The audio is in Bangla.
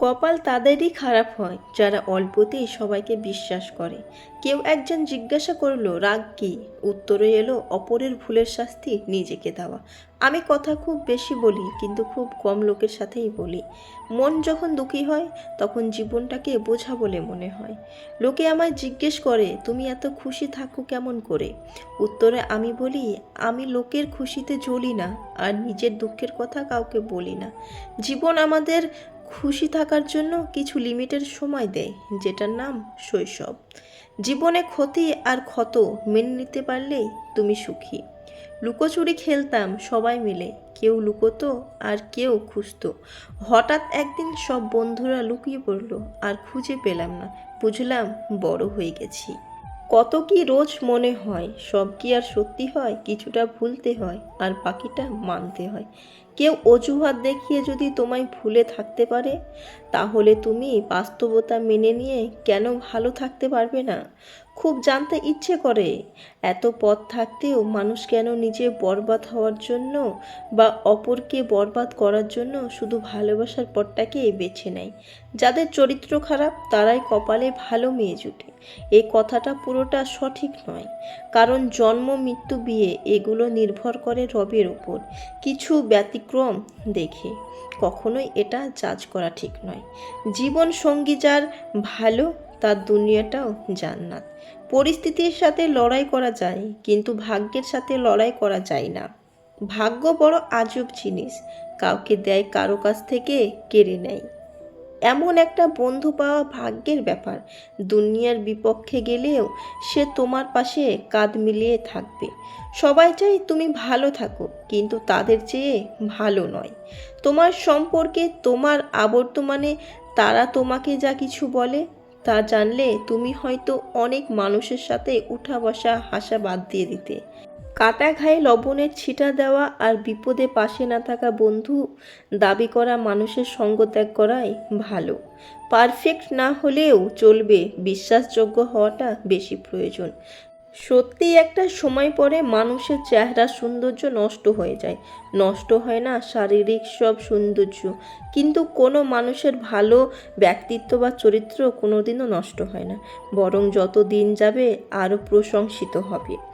কপাল তাদেরই খারাপ হয়, যারা অল্পতেই সবাইকে বিশ্বাস করে। কেউ একজন জিজ্ঞাসা করল, রাগ কি? উত্তরে এলো, অপরের ভুলের শাস্তি নিজেকে দেওয়া। আমি কথা খুব বেশি বলি, কিন্তু খুব কম লোকের সাথেই বলি। মন যখন দুঃখী হয়, তখন জীবনটাকে বোঝা বলে মনে হয়। লোকে আমায় জিজ্ঞেস করে, তুমি এত খুশি থাকো কেমন করে? উত্তরে, আমি বলি, আমি লোকের খুশিতে জ্বলি না, আর নিজের দুঃখের কথা কাউকে বলি না। জীবন আমাদের খুশি থাকার জন্য কিছু লিমিটের সময় দেয়, যেটার নাম শৈশব। জীবনে ক্ষতি আর ক্ষত মেনে নিতে পারলেই তুমি সুখী। লুকোচুরি খেলতাম সবাই মিলে, কেউ লুকোতো আর কেউ খুঁজতো। হঠাৎ একদিন সব বন্ধুরা লুকিয়ে পড়ল, আর খুঁজে পেলাম না, বুঝলাম বড় হয়ে গেছি। কত কি রোজ মনে হয়, সব কি আর সত্যি হয়, কিছুটা ভুলতে হয় আর বাকিটা মানতে হয়। কেউ অজুহাত দেখিয়ে যদি তোমায় ভুলে থাকতে পারে, তাহলে তুমি বাস্তবতা মেনে নিয়ে কেন ভালো থাকতে পারবে না? খুব জানতে ইচ্ছে করে। এত পথ থাকতেও মানুষ কেন নিজে বরবাদ হওয়ার জন্য বা অপরকে বরবাদ করার জন্য শুধু ভালোবাসার পথটাকে বেছে নেয়? যাদের চরিত্র খারাপ, তারাই কপালে ভালো মেয়ে জুটে। এই কথাটা পুরোটা সঠিক নয়। কারণ জন্ম, মৃত্যু, বিয়ে এগুলো নির্ভর করে রবের ওপর কিছু ব্যতিক্রম দেখে। কখনোই এটা জাজ করা ঠিক নয়। জীবন সঙ্গী যার ভালো তার দুনিয়াটাও জান্নাত। পরিস্থিতির সাথে লড়াই করা যায়, কিন্তু ভাগ্যের সাথে লড়াই করা যায় না। ভাগ্য বড় আজব জিনিস, কাউকে দেয় কারও কাছ থেকে কেড়ে নেয়। এমন একটা বন্ধু পাওয়া ভাগ্যের ব্যাপার, দুনিয়ার বিপক্ষে গেলেও সে তোমার পাশে কাঁধ মিলিয়ে থাকবে। সবাই চাই তুমি ভালো থাকো, কিন্তু তাদের চেয়ে ভালো নয়। তোমার সম্পর্কে তোমার আবর্তমানে তারা তোমাকে যা কিছু বলে তা জানলে তুমি হয়তো অনেক মানুষের সাথে উঠা বসা হাসা বাদ দিয়ে দিতে। কাটা ঘায়ে লবণের ছিটা দেওয়া আর বিপদে পাশে না থাকা বন্ধু দাবি করা মানুষের সঙ্গ ত্যাগ করাই ভালো। পারফেক্ট না হলেও চলবে। বিশ্বাসযোগ্য হওয়াটা বেশি প্রয়োজন। সত্যি একটা সময় পরে মানুষের চেহারা সৌন্দর্য নষ্ট হয়ে যায়। নষ্ট হয় না শারীরিক সব সৌন্দর্য। কিন্তু কোনো মানুষের ভালো ব্যক্তিত্ব বা চরিত্র কোনোদিনও নষ্ট হয় না। বরং যত দিন যাবে আরও প্রশংসিত হবে।